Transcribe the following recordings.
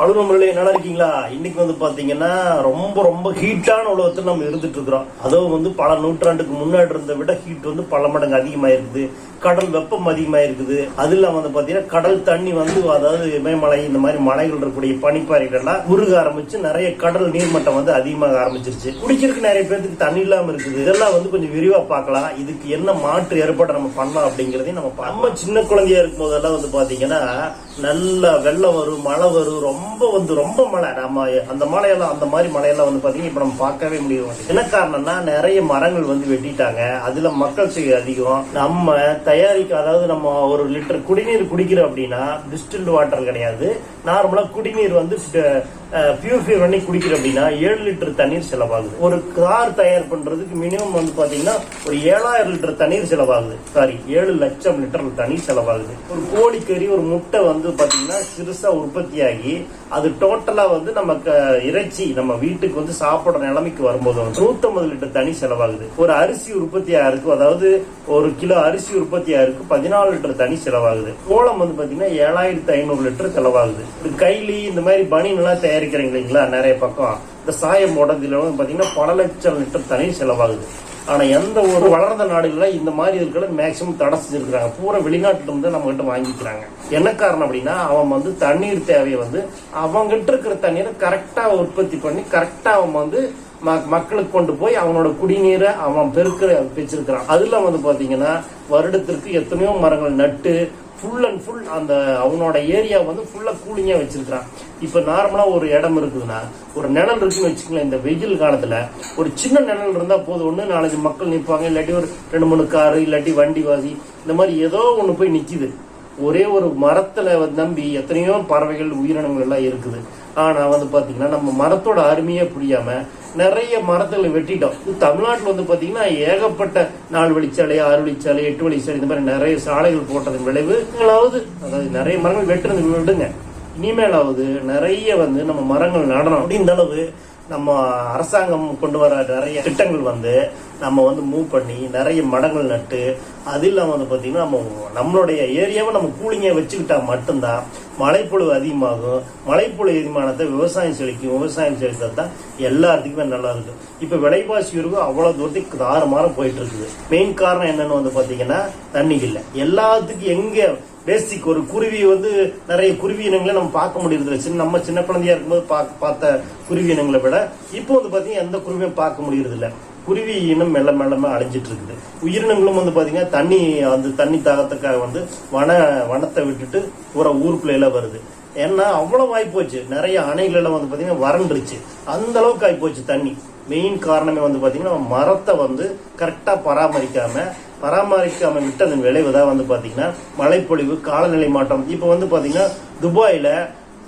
பழுவம்புள்ளே நல்லா இருக்கீங்களா? இன்னைக்கு வந்து பாத்தீங்கன்னா ரொம்ப ரொம்ப ஹீட்டான உலகத்தில் நம்ம இருந்துட்டு இருக்கிறோம். அதுவும் வந்து பல நூற்றாண்டுக்கு முன்னாடி இருந்த விட ஹீட் வந்து பல மடங்கு அதிகமா இருக்குது கடல் வெப்பம் அதிகமா இருக்குது அது இல்லாம வந்து பாத்தீங்கன்னா கடல் தண்ணி வந்து அதாவது இமயமலை இந்த மாதிரி மலைகள் இருக்கக்கூடிய பனிப்பாறைகள்லாம் உருக ஆரம்பிச்சு நிறைய கடல் நீர்மட்டம் வந்து அதிகமாக ஆரம்பிச்சிருச்சு. குடிக்கிறதுக்கு நிறைய பேருக்கு தண்ணி இல்லாம இருக்குது. இதெல்லாம் வந்து கொஞ்சம் விரிவா பார்க்கலாம். இதுக்கு என்ன மாற்று ஏற்பாடு நம்ம பண்ணலாம் அப்படிங்கறதையும் நம்ம நம்ம சின்ன குழந்தையா இருக்கும் போதெல்லாம் வந்து பாத்தீங்கன்னா நல்ல வெள்ளம் வரும் மழை வரும் ரொம்ப ரொம்ப வந்து ரொம்ப மழை. நம்ம அந்த மழையெல்லாம் அந்த மாதிரி மழையெல்லாம் வந்து பார்த்தீங்கன்னா இப்போ நம்ம பார்க்கவே முடிய மாட்டேங்குது. என்ன காரணம்னா நிறைய மரங்கள் வந்து வெட்டிட்டாங்க. அதில் மக்கள் தொகை அதிகம். நம்ம தயாரிக்க அதாவது நம்ம ஒரு லிட்டர் குடிநீர் குடிக்கிறோம் அப்படின்னா டிஸ்டில்டு வாட்டர் கிடையாது. நார்மலாக குடிநீர் வந்து பியூரிஃபை பண்ணி குடிக்கிறோம் அப்படின்னா ஏழு லிட்டர் தண்ணீர் செலவாகுது. ஒரு கார் தயார் பண்றதுக்கு மினிமம் வந்து பாத்தீங்கன்னா ஒரு ஏழாயிரம் லிட்டர் தண்ணீர் செலவாகுது. சாரி ஏழு லட்சம் லிட்டர் தண்ணீர் செலவாகுது. ஒரு கோழிக்கறி ஒரு முட்டை வந்து பாத்தீங்கன்னா சிறுசா உற்பத்தியாகி அது டோட்டலா வந்து நமக்கு இறைச்சி நம்ம வீட்டுக்கு வந்து சாப்பிடுற நிலைமைக்கு வரும்போது வந்து நூத்தம்பது லிட்டர் தண்ணி செலவாகுது. ஒரு அரிசி உற்பத்தி இருக்கு அதாவது ஒரு கிலோ அரிசி உற்பத்தி இருக்கு பதினாலு லிட்டர் தண்ணி செலவாகுது. கோலம் வந்து பாத்தீங்கன்னா ஏழாயிரத்தி ஐநூறு லிட்டர் செலவாகுது. கைலி இந்த மாதிரி பனியன் எல்லாம் இருக்கிறீங்க இல்லைங்களா? நிறைய பக்கம். இந்த சாயம் உடம்புல பார்த்தீங்கன்னா பல லட்சம் லிட்டர் தண்ணீர் செலவாகுது. ஆனால் எந்த ஒரு வளர்ந்த நாடுகளில் இந்த மாதிரி இருக்கிற மேக்சிமம் தடை செஞ்சிருக்காங்க பூரா வெளிநாட்டிலிருந்து நம்ம கிட்ட வாங்கிக்கிறாங்க. என்ன காரணம் அப்படின்னா அவன் வந்து தண்ணீர் தேவையை வந்து அவங்கிட்ட இருக்கிற தண்ணீரை கரெக்டாக உற்பத்தி பண்ணி கரெக்டாக அவன் வந்து மக்களுக்கு கொண்டு போய் அவனோட குடிநீரை அவன் பெருக்கிற வச்சிருக்கிறான். அதுல வந்து பாத்தீங்கன்னா வருடத்திற்கு எத்தனையோ மரங்கள் நட்டு ஃபுல் அண்ட் ஃபுல் அந்த அவனோட ஏரியா வந்து ஃபுல்லா கூலிங்கா வச்சிருக்கிறான். இப்ப நார்மலா ஒரு இடம் இருக்குதுன்னா ஒரு நிழல் இருக்குன்னு வச்சுக்கோங்களேன் இந்த வெயில் காலத்துல ஒரு சின்ன நிழல் இருந்தா போதும். ஒண்ணு நாலஞ்சு மக்கள் நிற்பாங்க இல்லாட்டி ஒரு ரெண்டு மூணு காரு இல்லாட்டி வண்டி வாசி இந்த மாதிரி ஏதோ ஒண்ணு போய் நிக்குது. ஒரே ஒரு மரத்துல நம்பி எத்தனையோ பறவைகள் உயிரினங்கள் எல்லாம் இருக்குது. ஆனா வந்து பாத்தீங்கன்னா நம்ம மரத்தோட அருமையே புரியாம நிறைய மரத்துல வெட்டிட்டோம். தமிழ்நாட்டில் வந்து பாத்தீங்கன்னா ஏகப்பட்ட நாலு வழிச்சாலை ஆறு வழிச்சாலை எட்டு வழிச்சாலை இந்த மாதிரி நிறைய சாலைகள் போட்டதன் விளைவு அதாவது நிறைய மரங்கள் வெட்டுறது விடுங்க. இனிமேலாவது நிறைய வந்து நம்ம மரங்கள் நடணும். அப்படின்ற அளவு நம்ம அரசாங்கம் கொண்டு வர நிறைய திட்டங்கள் வந்து நம்ம வந்து மூவ் பண்ணி நிறைய மடங்கள் நட்டு அது இல்லாமல் வந்து பார்த்திங்கன்னா நம்ம நம்மளுடைய ஏரியாவை நம்ம கூலிங்காக வச்சுக்கிட்டா மட்டும்தான் மழைப்பொழிவு அதிகமாகும். மழைப்பொழிவு அதிகமானதை விவசாயம் செழிக்கும். விவசாயம் செழித்தது தான் எல்லாத்துக்குமே நல்லா இருக்கும் இப்போ விலைவாசி இருக்கும் அவ்வளோ தூரத்துக்கு தாறுமாறம் போயிட்டு இருக்குது. மெயின் காரணம் என்னன்னு வந்து பார்த்தீங்கன்னா தண்ணி இல்லை. எல்லாத்துக்கும் எங்கே பேசிக் ஒரு குருவி வந்து நிறைய குருவி இனங்களை நம்ம பார்க்க முடியறதில்ல. சின்ன நம்ம சின்ன குழந்தையா இருக்கும்போது பா- பார்த்த குருவி இனங்களை விட இப்போ வந்து பார்த்தீங்கன்னா எந்த குருவியும் பார்க்க முடியறதில்ல. குருவி இனம் மெல்ல மெல்லமாக அழிஞ்சிட்டு இருக்குது உயிரினங்களும் வந்து பார்த்தீங்கன்னா தண்ணி அந்த தண்ணி தாகத்துக்காக வந்து வன வனத்தை விட்டுட்டு பூரா ஊருக்குள்ளேலாம் வருது. ஏன்னா அவ்வளவு ஆயிப்போச்சு. நிறைய அணைகள் எல்லாம் வந்து பார்த்தீங்கன்னா வறண்டுருச்சு. அந்த அளவுக்கு ஆயிப்போச்சு தண்ணி. மெயின் காரணமே வந்து பார்த்தீங்கன்னா மரத்தை வந்து கரெக்டாக பராமரிக்காமல் பராமரிக்காமல் விட்டதன் விளைவு தான் வந்து பார்த்தீங்கன்னா மழைப்பொழிவு காலநிலை மாற்றம். இப்போ வந்து பார்த்தீங்கன்னா துபாயில்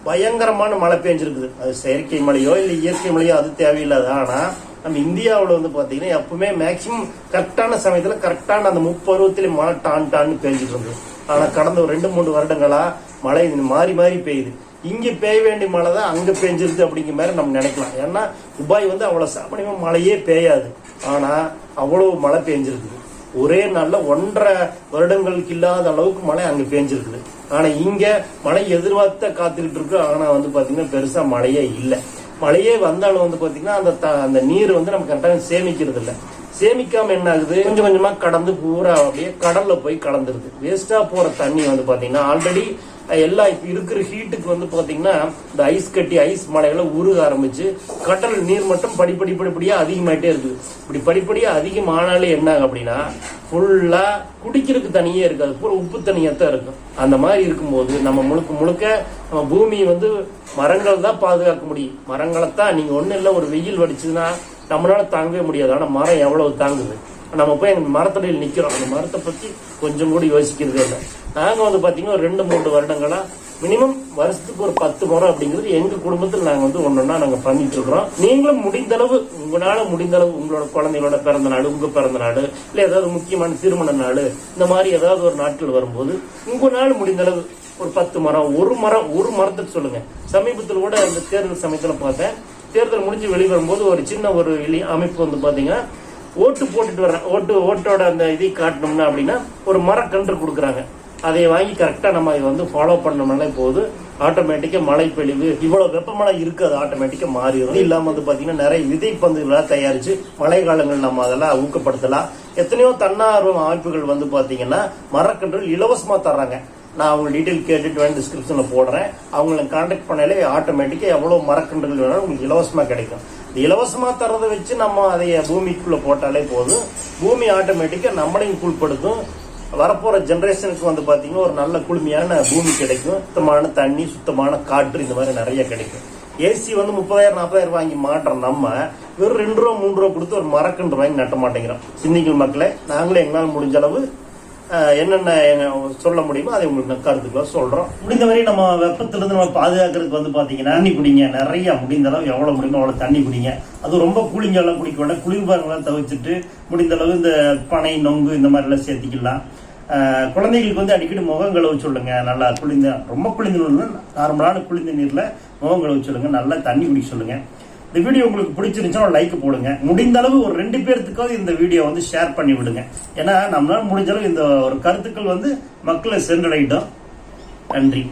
பயங்கரமான மழை பெஞ்சிருக்குது. அது செயற்கை மழையோ இல்லை இயற்கை மழையோ அது தேவையில்லாத. ஆனால் நம்ம இந்தியாவில் வந்து பார்த்தீங்கன்னா எப்பவுமே மேக்சிமம் கரெக்டான சமயத்தில் கரெக்டான அந்த முப்பருவத்திலே மழை டான் டான்னு பெஞ்சிட்டு இருந்தது. ஆனால் கடந்த ஒரு ரெண்டு மூணு வருடங்களாக மழை இது மாறி மாறி பெய்யுது. இங்கே பெய்ய வேண்டிய மழை தான் அங்கே பெஞ்சிருது அப்படிங்கிற மாதிரி நம்ம நினைக்கலாம். ஏன்னா துபாய் வந்து அவ்வளோ சாமானியமா மழையே பெய்யாது. ஆனால் அவ்வளோ மழை பெஞ்சிருக்குது. ஒரே நாள்ல ஒன்றரை வருடங்களுக்கு இல்லாத அளவுக்கு மழை அங்க பெஞ்சிருக்குது. ஆனா இங்க மழை எதிர்பார்த்த காத்துக்கிட்டு இருக்கு. ஆனா வந்து பாத்தீங்கன்னா பெருசா மழையே இல்லை. மழையே வந்தாலும் வந்து பாத்தீங்கன்னா அந்த அந்த நீர் வந்து நம்ம கரெக்டாக சேமிக்கிறது இல்ல சேமிக்காம என்ன ஆகுது கொஞ்சம் கொஞ்சமா கடந்து பூரா அப்படியே கடல்ல போய் கலந்துருது. வேஸ்டா போற தண்ணி வந்து பாத்தீங்கன்னா ஆல்ரெடி எல்லா இருக்கிற ஹீட்டுக்கு வந்து பாத்தீங்கன்னா இந்த ஐஸ் கட்டி ஐஸ் மலைகளை உருக ஆரம்பிச்சு கடல் நீர் மட்டும் படிப்படி படிப்படியா அதிகமாயிட்டே இருக்குது. இப்படி படிப்படியா அதிகமானாலே என்ன ஆகும் அப்படின்னா ஃபுல்லா குடிக்கிறதுக்கு தனியே இருக்காது. பூரா உப்பு தனியாக தான் இருக்கும். அந்த மாதிரி இருக்கும்போது நம்ம முழுக்க முழுக்க நம்ம பூமியை வந்து மரங்கள் தான் பாதுகாக்க முடியும். மரங்களை தான் நீங்க ஒண்ணு இல்லை ஒரு வெயில் வடிச்சதுன்னா நம்மளால தாங்கவே முடியாது. ஆனால் மரம் எவ்வளவு தாங்குது? நம்ம போய் எங்கள் மரத்தடியில் நிற்கிறோம் அந்த மரத்தை பற்றி கொஞ்சம் கூட யோசிக்கிறதே இல்லை. நாங்கள் வந்து பார்த்தீங்கன்னா ஒரு ரெண்டு மூன்று வருடங்களாக மினிமம் வருஷத்துக்கு ஒரு பத்து முறை அப்படிங்கிறது எங்கள் குடும்பத்தில் நாங்கள் வந்து ஒன்று ஒன்றா பண்ணிட்டு இருக்கிறோம். நீங்களும் முடிந்தளவு உங்களால் முடிந்தளவு உங்களோட குழந்தைகளோட பிறந்த நாள் உங்கள் பிறந்த நாள் இல்லை ஏதாவது முக்கியமான திருமண நாள் இந்த மாதிரி ஏதாவது ஒரு நாட்கள் வரும்போது உங்களால் முடிந்தளவு ஒரு பத்து மரம் ஒரு மரம் ஒரு மரத்துக்கு சொல்லுங்க. சமீபத்தில் கூட அந்த தேர்தல் சமயத்தில் பார்த்தேன். தேர்தல் முடிஞ்சு வெளியே வரும்போது ஒரு சின்ன ஒரு அமைப்பு வந்து பார்த்தீங்கன்னா ஓட்டு போட்டுட்டு வர்றேன் ஓட்டு ஓட்டோட அந்த இதை காட்டணும்னா அப்படின்னா ஒரு மரக்கன்று கொடுக்குறாங்க. அதை வாங்கி கரெக்டாக நம்ம இதை வந்து ஃபாலோ பண்ணோம்னாலே போதும் ஆட்டோமேட்டிக்காக மழை பெழிவு இவ்வளோ வெப்பமழை அது ஆட்டோமேட்டிக்காக மாறிடும் இது இல்லாமல் வந்து பார்த்தீங்கன்னா நிறைய விதைப்பந்துகளாக தயாரித்து மழை காலங்கள் நம்ம அதெல்லாம் ஊக்கப்படுத்தலாம். எத்தனையோ தன்னார்வ அமைப்புகள் வந்து பார்த்தீங்கன்னா மரக்கன்றுகள் இலவசமாக தர்றாங்க. நான் அவங்க டீட்டெயில் கேட்டுட்டு வேணும் டிஸ்கிரிப்ஷனில் போடுறேன். அவங்களை காண்டாக்ட் பண்ணாலே ஆட்டோமேட்டிக்காக எவ்வளோ மரக்கன்றுகள் வேணாலும் உங்களுக்கு இலவசமாக கிடைக்கும். இலவசமாக தரதை வச்சு நம்ம அதை பூமிக்குள்ளே போட்டாலே போதும். பூமி ஆட்டோமேட்டிக்காக நம்மளையும் கூழ்படுத்தும். வரப்போகிற ஜென்ரேஷனுக்கு வந்து பார்த்தீங்கன்னா ஒரு நல்ல குளுமையான பூமி கிடைக்கும். சுத்தமான தண்ணி சுத்தமான காற்று இந்த மாதிரி நிறைய கிடைக்கும். ஏசி வந்து முப்பதாயிரம் நாற்பதாயிரம் வாங்கி மாட்டுறோம் நம்ம வெறும் ரெண்டு ரூபா மூணு ரூபா கொடுத்து ஒரு மரக்கன்று வாங்கி நட்ட மாட்டேங்கிறோம். சிந்திக்கல் மக்களை நாங்களே எங்களால் முடிஞ்ச அளவு என்னென்ன சொல்ல முடியுமோ அதை உங்களுக்கு கருத்துக்களை சொல்கிறோம் முடிந்தவரை நம்ம வெப்பத்திலிருந்து நம்ம பாதுகாக்கிறதுக்கு வந்து பார்த்தீங்கன்னா தண்ணி குடிங்க. நிறைய முடிந்த அளவு எவ்வளோ முடியுமோ அவ்வளோ தண்ணி குடிங்க. அது ரொம்ப கூலிங்க குடிக்க வேண்டாம். குளிர்பானங்களாம் தவிர்த்துட்டு முடிந்த அளவு இந்த பனை நொங்கு இந்த மாதிரிலாம் சேர்த்துக்கலாம். சேர்த்திக்கலாம் குழந்தைகளுக்கு வந்து அடிக்கடி முகம் கழுவ சொல்லுங்க. நல்லா குளிர்ந்த ரொம்ப குளிர்ந்த நார்மலான குளிர்ந்த நீரில் முகம் கழுவ சொல்லுங்க. நல்லா தண்ணி குடிக்க சொல்லுங்கள் இந்த வீடியோ உங்களுக்கு பிடிச்சிருந்துச்சுன்னா லைக் போடுங்க. முடிந்த அளவு ஒரு ரெண்டு பேர்த்துக்காவது இந்த வீடியோ வந்து ஷேர் பண்ணி விடுங்க. ஏன்னா நம்மளால முடிஞ்ச அளவு இந்த ஒரு கருத்துக்கள் வந்து மக்களை சென்றடையிட்டோம். நன்றி.